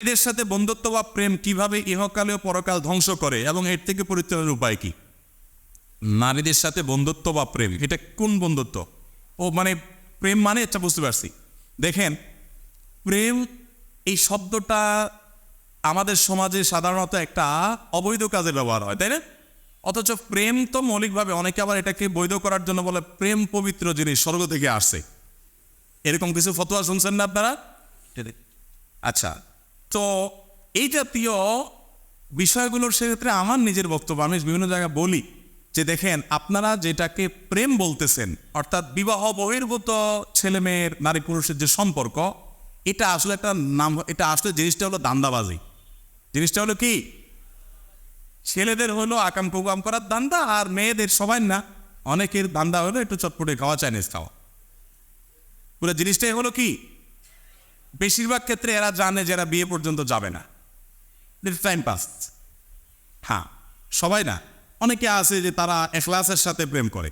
এদের সাথে বন্ধুত্ব বা প্রেম কীভাবে ইহকালে ও পরকাল ধ্বংস করে এবং এর থেকে পরিত্রাণের উপায় কি? নারীদের সাথে বন্ধুত্ব বা প্রেম এটা কোন বন্ধুত্ব? ও মানে প্রেম মানে এটা বুঝতে পারছি। দেখেন প্রেম এই শব্দটা আমাদের সমাজে সাধারণত একটা অবৈধ কাজে ব্যবহার হয় তাই না? অথচ প্রেম তো মৌলিকভাবে অনেকে আবার এটাকে বৈধ করার জন্য বলে প্রেম পবিত্র জিনিস স্বর্গ থেকে আসছে। এরকম কিছু ফতোয়া শুনছেন না আপনারা? আচ্ছা তো এই জাতীয় বিষয়গুলোর সেক্ষেত্রে আমার নিজের বক্তব্য। আমি বিভিন্ন জায়গায় বলি যে দেখেন, আপনারা যেটাকে প্রেম বলতেছেন, অর্থাৎ বিবাহ বহির্ভূত ছেলে মেয়ের নারী পুরুষের যে সম্পর্ক, এটা আসলে একটা নাম, এটা আসলে জিনিসটা হলো দান্দাবাজি। জিনিসটা হলো কি? ছেলেদের হলো আকাম প্রোগ্রাম করার দান্দা আর মেয়েদের সবাই না, অনেকের দান্দা হলো একটু চটপটে খাওয়া, চাইনিজ খাওয়া। পুরো জিনিসটাই হলো কি? বেশিরভাগ ক্ষেত্রে এরা জানে যারা বিয়ে পর্যন্ত যাবে না। টাইম পাস হ্যাঁ সবাই না, অনেকে আছে যে তারা এখলাসের সাথে প্রেম করে।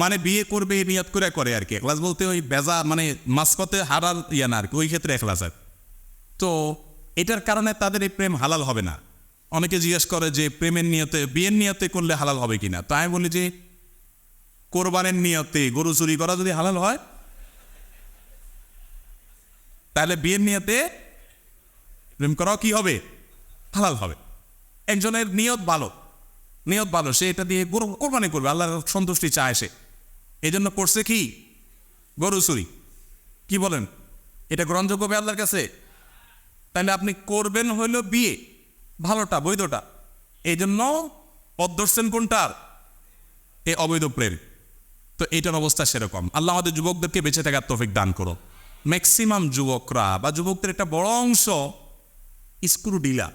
মানে বিয়ে করবে, নিয়ত করে করে আর কি। এখলাস বলতে ওই বেজা মানে মাসকতে হারাল ইয়া না আর কি, ওই ক্ষেত্রে এখলাস আর তো এটার কারণে তাদের এই প্রেম হালাল হবে না। অনেকে জিজ্ঞেস করে যে প্রেমের নিয়তে, বিয়ের নিয়তে করলে হালাল হবে কিনা? তো আমি বলি যে, কোরবানের নিয়তে গরু চুরি করা যদি হালাল হয় তাহলে বিয়ের নিয়তে প্রেম করাও কি হবে? হালাল হবে। একজনের নিয়ত ভালো। নিয়ত ভালো, সে এটা দিয়ে গরু কোরবানি করবে, আল্লাহর সন্তুষ্টি চায় সে। এই জন্য করছে কি? গরু চুরি। কি বলেন? এটা গ্রহণযোগ্য হবে আল্লাহর কাছে? তাহলে আপনি করবেন হইল বিয়ে, ভালোটা, বৈধটা। এই জন্য পথ কোনটার? এ অবৈধ প্রেম। তো এইটার অবস্থা সেরকম। আল্লাহ আমাদের যুবকদেরকে বেঁচে থাকার তফিক দান করো ম্যাক্সিমাম যুবকরা বা যুবকদের একটা বড় অংশ স্ক্রু ডিলা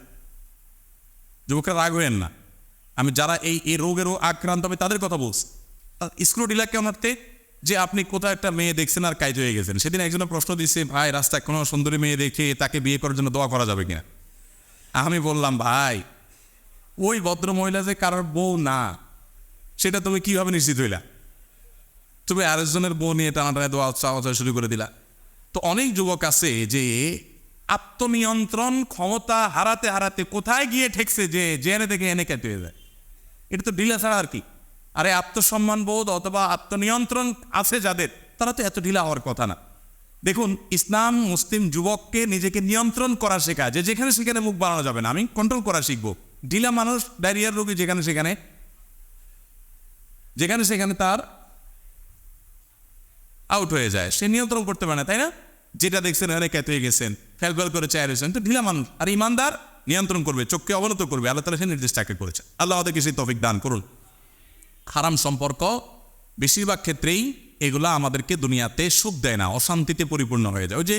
যুবকরা রাগ হয়েন না। আমি যারা এই এই রোগেরও আক্রান্ত হবে তাদের কথা বলছি। স্ক্রু ডিলা কেমন অর্থে যে আপনি কোথাও একটা মেয়ে দেখছেন আর কাজ হয়ে গেছেন। সেদিন একজনের প্রশ্ন দিচ্ছে ভাই, রাস্তায় কোনো সুন্দরী মেয়ে দেখে তাকে বিয়ে করার জন্য দোয়া করা যাবে কিনা? আমি বললাম, ভাই, ওই ভদ্র মহিলা যে কারোর বউ না, সেটা তুমি কীভাবে নিশ্চিত হইলা? তুমি আরেকজনের বউ নিয়ে টানাটানে দোয়া চাওয়া শুরু করে দিলা। তো অনেক যুবক আছে যে আত্মনিয়ন্ত্রণ ক্ষমতা হারাতে হারাতে কোথায় গিয়ে ঠেকছে যে জেনে থেকে এনে কেটে যায় এটা তো ঢিলা ছাড়া আর কি। আরে আত্মসম্মান বোধ অথবা আত্মনিয়ন্ত্রণ আছে যাদের, তারা তো এত ঢিলা হওয়ার কথা না। দেখুন, ইসলাম মুসলিম যুবককে নিজেকে নিয়ন্ত্রণ করা শেখায় যে যেখানে সেখানে মুখ বাড়ানো যাবে না। আমি কন্ট্রোল করা শিখব। ঢিলা মানুষ, ডায়রিয়ার রোগী যেখানে সেখানে যেখানে সেখানে তার আউট হয়ে যায়। সে নিয়ন্ত্রণ করতে পারে না, তাই না? যেটা দেখছেন ক্যাত হয়ে গেছেন ফেল ফেল করে চায় রয়েছেন। তো ঢিলা মানুষ, আর ইমানদার নিয়ন্ত্রণ করবে, চোখকে অবনত করবে। আল্লাহ তালা সে নির্দেশ তাকে করেছে আল্লাহ আমাদেরকে সেই তফিক দান করুন। খারাম সম্পর্ক বেশিরভাগ ক্ষেত্রেই এগুলো আমাদেরকে দুনিয়াতে সুখ দেয় না, অশান্তিতে পরিপূর্ণ হয়ে যায়। ওই যে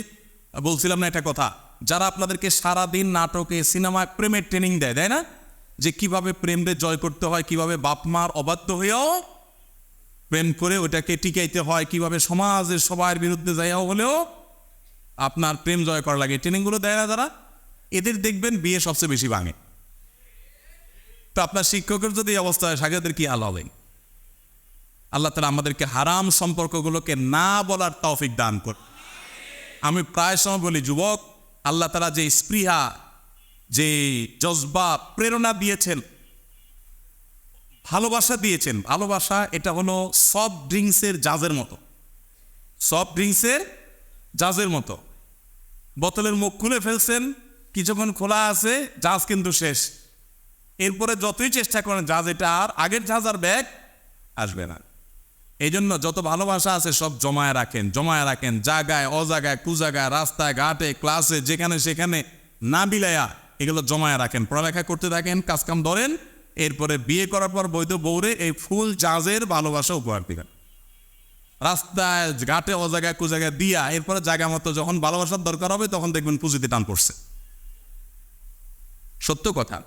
বলছিলাম না একটা কথা, যারা আপনাদেরকে সারাদিন নাটকে সিনেমায় প্রেমের ট্রেনিং দেয়, তাই না? যে কীভাবে প্রেমদের জয় করতে হয়, কীভাবে বাপ মার অবাধ্য হয়েও প্রেম করে ওটাকে টিকাইতে হয় কীভাবে সমাজের সবার বিরুদ্ধে যাইয়া হলেও আপনার প্রেম জয় করা লাগে। ট্রেনিংগুলো দেয় না যারা? এদের দেখবেন বিয়ে সবচেয়ে বেশি ভাঙে। তো আপনার শিক্ষকের যদি অবস্থা হয় সাগেদের কি হাল হবে আল্লাহ তালা আমাদেরকে হারাম সম্পর্কগুলোকে না বলার তৌফিক দান কর আমি প্রায় সময় বলি, যুবক, আল্লাহ তালা যে স্পৃহা, যে জজবা, প্রেরণা দিয়েছেন ভালোবাসা দিয়েছেন। ভালোবাসা, এটা হলো সফট ড্রিঙ্কসের জাজের মতো। সফট ড্রিঙ্কসের জাজের মতো। বোতলের মুখ খুলে ফেলছেন কিছুক্ষণ খোলা আছে, জাজ কিন্তু শেষ। এরপরে যতই চেষ্টা করেন, জাজ এটা আর, আগের জাজ আর ব্যাগ আসবে না। এই জন্য যত ভালোবাসা আছে, সব জমায় রাখেন জমায় রাখেন জাগায় অজাগায় কুজাগায় রাস্তায়, ঘাটে ক্লাসে যেখানে সেখানে না বিলাইয়া এগুলো জমায় রাখেন, পড়ালেখা করতে থাকেন, কাজকাম ধরেন এরপরে বিয়ে করার পর বৈধ বৌরে এই ফুল জাজের ভালোবাসা উপহার দিবেন। রাস্তায়, ঘাটে অজাগায় কুজাগায় দিয়া এরপরে জায়গা মতো যখন ভালোবাসার দরকার হবে তখন দেখবেন পুঁজিতে টান পড়ছে। সত্য কথা,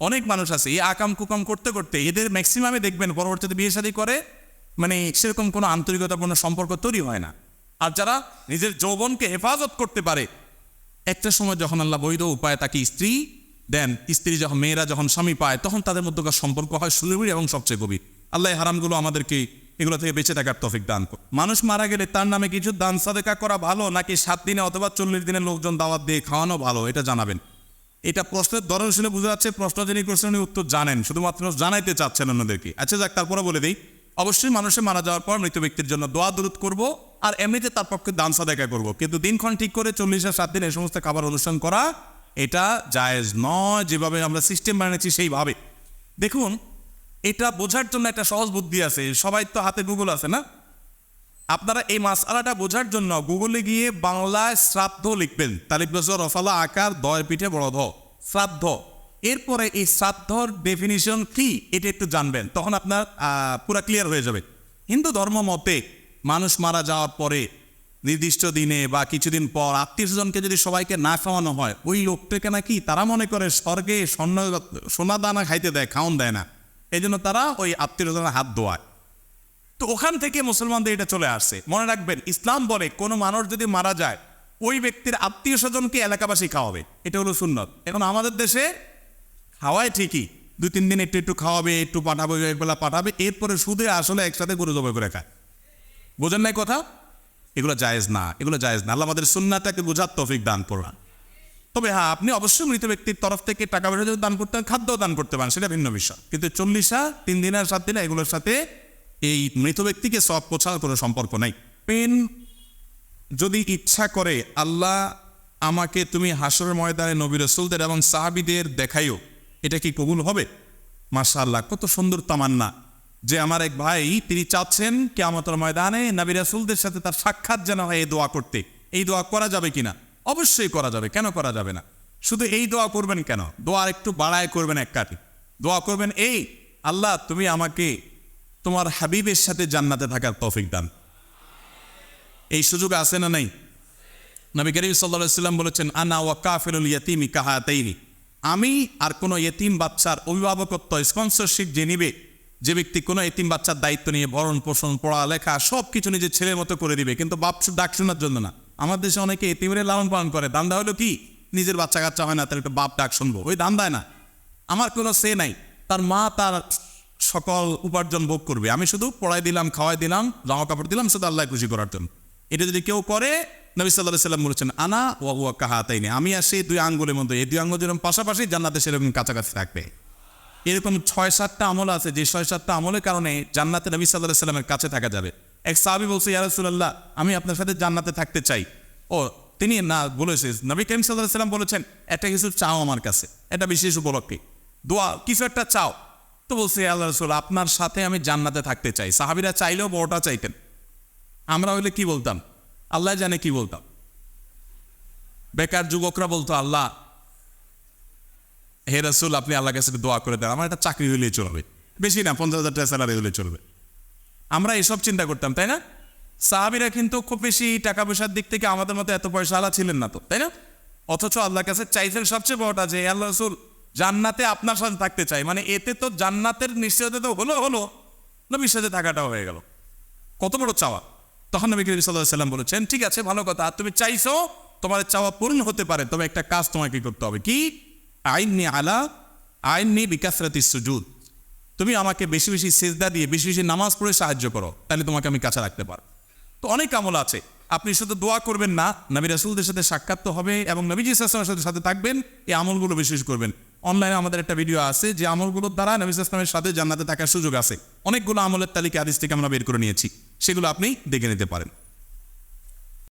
অনেক মানুষ আছে, এই আকাম কুকাম করতে করতে এদের ম্যাক্সিমামে দেখবেন পরবর্তীতে বিয়ে শাদী করে মানে সেরকম কোনো আন্তরিকতাপূর্ণ সম্পর্ক তৈরি হয় না। আর যারা নিজের যৌবনকে হেফাজত করতে পারে, একটা সময় যখন আল্লাহ বৈধ উপায় তাকে স্ত্রী দেন স্ত্রী যখন, মেয়েরা যখন স্বামী পায়, তখন তাদের মধ্যকার সম্পর্ক হয় সুলভীর এবং সবচেয়ে গভীর। আল্লাহ হারামগুলো আমাদেরকে এগুলো থেকে বেঁচে থাকার তফিক দান করুন। মানুষ মারা গেলে তার নামে কিছু দান, সাদেকা করা ভালো, নাকি সাত দিনে অথবা চল্লিশ দিনে লোকজন দাওয়াত দিয়ে খাওয়ানো ভালো, এটা জানাবেন। এটা প্রশ্নের ধরন শুনে বোঝা যাচ্ছে প্রশ্ন যিনি করছেন উনি উত্তর জানেন, শুধুমাত্র জানাইতে চাচ্ছেন অন্যদেরকে। আচ্ছা যাক, তারপরে বলে দিই, অবশ্যই মানুষের মারা যাওয়ার পর মৃত ব্যক্তির জন্য দোয়া দূরত করব আর এমনিতে তার পক্ষে দান, সাদেকা করব। কিন্তু দিনক্ষণ ঠিক করে চল্লিশ সাত দিন এই সমস্ত খাবার অনুষ্ঠান করা এটা জায়েজ নয়, যেভাবে আমরা সিস্টেম বানিয়েছি সেইভাবে। দেখুন, এটা বোঝার জন্য একটা সহজ বুদ্ধি আছে, সবাই তো হাতে গুগল আছে না? আপনারা এই মাসালাটা বোঝার জন্য গুগলে গিয়ে বাংলায় শ্রাদ্ধ লিখবেন। তালিক বছর রফালা আকার, দয় পিঠে বড় ধ শ্রাদ্ধ। এরপরে এই শ্রাদ্ধর ডেফিনিশন কি, এটা একটু জানবেন, তখন আপনার পুরা ক্লিয়ার হয়ে যাবে। হিন্দু ধর্ম মতে, মানুষ মারা যাওয়ার পরে নির্দিষ্ট দিনে বা কিছুদিন পর আত্মীয় স্বজনকে যদি সবাইকে না খাওয়ানো হয়, ওই লোকটাকে নাকি তারা মনে করে স্বর্গে স্বর্ণ, সোনা দানা খাইতে দেয়, খাওয়ান দেয় না। এই জন্য তারা ওই আত্মীয় স্বজনের হাত ধোয়ায়। তো ওখান থেকে মুসলমানদের এটা চলে আসছে। মনে রাখবেন, ইসলাম বলে কোনো মানুষ যদি মারা যায়, ওই ব্যক্তির আত্মীয় স্বজনকে এলাকাবাসী খাওয়াবে। এটা হলো সুন্নত। এখন আমাদের দেশে খাওয়ায় ঠিকই। দুই তিন দিন একটু একটু খাওয়াবে, একটু পাঠাবে, একবেলা পাঠাবে, এরপরে সুদে আসলে একসাথে গরু জবাই করে খায়। বোঝেন নাই কথা? এগুলো জায়েজ না, এগুলো জায়েজ না। আল্লাহ আমাদের সুন্নাটাকে বোঝার তৌফিক দান করলাম তবে হ্যাঁ আপনি অবশ্যই মৃত ব্যক্তির তরফ থেকে টাকা পয়সা যদি দান করতে খাদ্য দান করতে পারেন, সেটা ভিন্ন বিষয়। কিন্তু চল্লিশা, তিন দিনের, সাত দিনে এগুলোর সাথে এই মৃত ব্যক্তিকে সব পোছার কোনো সম্পর্ক নাই। পেন যদি ইচ্ছা করে আল্লাহ আমাকে তুমি হাসরের ময়দানে নবী রসুলদের এবং সাহাবিদের দেখাইও, এটা কি কবুল হবে? মাশা আল্লাহ কত সুন্দর তামান্না। যে আমার এক ভাই, তিনি চাচ্ছেন কেয়ামতের ময়দানে নবী রাসুলদের সাথে তার সাক্ষাৎ যেন হয় এই দোয়া করতে। এই দোয়া করা যাবে কিনা? অবশ্যই করা যাবে। কেন করা যাবে না? শুধু এই দোয়া করবেন কেন? দোয়া একটু বাড়ায় করবেন এক কাটি দোয়া করবেন, এই, আল্লাহ, তুমি আমাকে তোমার হাবিবের সাথে জান্নাতে থাকার তৌফিক দান। এই সুযোগ আছে না নাই? নবী করিম সাল্লাহ সাল্লাম বলেছেন, আনা ওয়া কাফিরুল ইয়াতিমি কাহাতাইনি। আমি আর কোনো ইয়েতিম বাচ্চার অভিভাবকত্ব স্পন্সরশিপ যে নিবে যে ব্যক্তি কোনো এতিম বাচ্চার দায়িত্ব নিয়ে ভরণ পোষণ, পড়ালেখা সব কিছু নিজের ছেলের মতো করে দিবে, কিন্তু বাপ ডাক শোনার জন্য না। আমার দেশে অনেকে এতিমের লালন পালন করে। দান্দা হলো কি? নিজের বাচ্চা কাচ্চা হয় না, তাহলে একটু বাপ ডাক শুনব। ওই দান্দায় না। আমার কোনো সে নাই। তার মা তার সকল উপার্জন ভোগ করবে। আমি শুধু পড়াই দিলাম, খাওয়াই দিলাম, জামা কাপড় দিলাম, শুধু আল্লাহ খুশি করার জন্য। এটা যদি কেউ করে, নবী সাল্লাহ সাল্লাম বলেছেন, আনা ও হুয়া কাহাতাইনি। আমি আর সেই দুই আঙ্গুলের মধ্যে, এই দুই আঙ্গুল যেরকম পাশাপাশি, জান্নাতে সেরকম কাছাকাছি থাকবে। এরকম ছয় সাতটা আমল আছে, যে ছয় সাতটা আমলের কারণে জান্নাতে নবী সাল্লাহ সাল্লামের কাছে থাকা যাবে। এক সাহাবি বলছে ইয়ারসুল্লাহ আমি আপনার সাথে জান্নাতে থাকতে চাই। ও, তিনি না বলেছে, নবী করিম সাল্লাহ সাল্লাম বলেছেন, একটা কিছু চাও আমার কাছে এটা বিশেষ উপলক্ষে। দোয়া, কিছু একটা চাও। তো বলছে আল্লাহ রসুল, আপনার সাথে আমি জান্নাতে থাকতে চাই। সাহাবিরা চাইলেও বড়টা চাইতেন। আমরা হইলে কি বলতাম? আল্লাহ জানে কি বলতাম। বেকার যুবকরা বলতো, আল্লাহ হে রসুল, আপনি আল্লাহ কাছে দোয়া করে দেন। আমার একটা চাকরি হলেই চলবে। বেশি না, পঞ্চাশ হাজার টাকা স্যালারি হলে চলবে। আমরা এসব চিন্তা করতাম, তাই না? সাহাবিরা কিন্তু খুব বেশি টাকা পয়সার দিক থেকে আমাদের মতো এত পয়সা আলা ছিলেন না তো, তাই না? অথচ আল্লাহর কাছে চাইছেন সবচেয়ে বড়টা যে আল্লাহ রসুল, জান্নাতে আপনার সাথে থাকতে চাই। মানে এতে তো জান্নাতের নিশ্চয়তা তো হলো হলো। নবীর সাথে থাকাটাও হয়ে গেল। কত বড় চাওয়া। তখন নবী করিম সাল্লাহ সাল্লাম বলেছেন, ঠিক আছে, ভালো কথা। তুমি চাইছো, তোমার চাওয়া পূর্ণ হতে পারে। তবে একটা কাজ তোমাকে করতে হবে। কি? আইননি আলা, আইননি বিকাশরাতি সুজুদ। তুমি আমাকে বেশি বেশি সেজদা দিয়ে বেশি বেশি নামাজ পড়ে সাহায্য করো, তাহলে তোমাকে আমি কাছে রাখতে পারো তো অনেক আমল আছে। আপনি শুধু দোয়া করবেন না, নবী রাসুলদের সাথে সাক্ষাৎ তো হবে এবং নবীজি ইসলামের সাথে সাথে থাকবেন, এই আমলগুলো বিশেষ করবেন। অনলাইনে আমাদের একটা ভিডিও আছে যে আমলগুলোর দ্বারা নবী ইসলামের সাথে জান্নাতে থাকার সুযোগ আছে। অনেকগুলো আমলের তালিকা আদিস থেকে আমরা বের করে নিয়েছি। সেগুলো আপনি দেখে নিতে পারেন।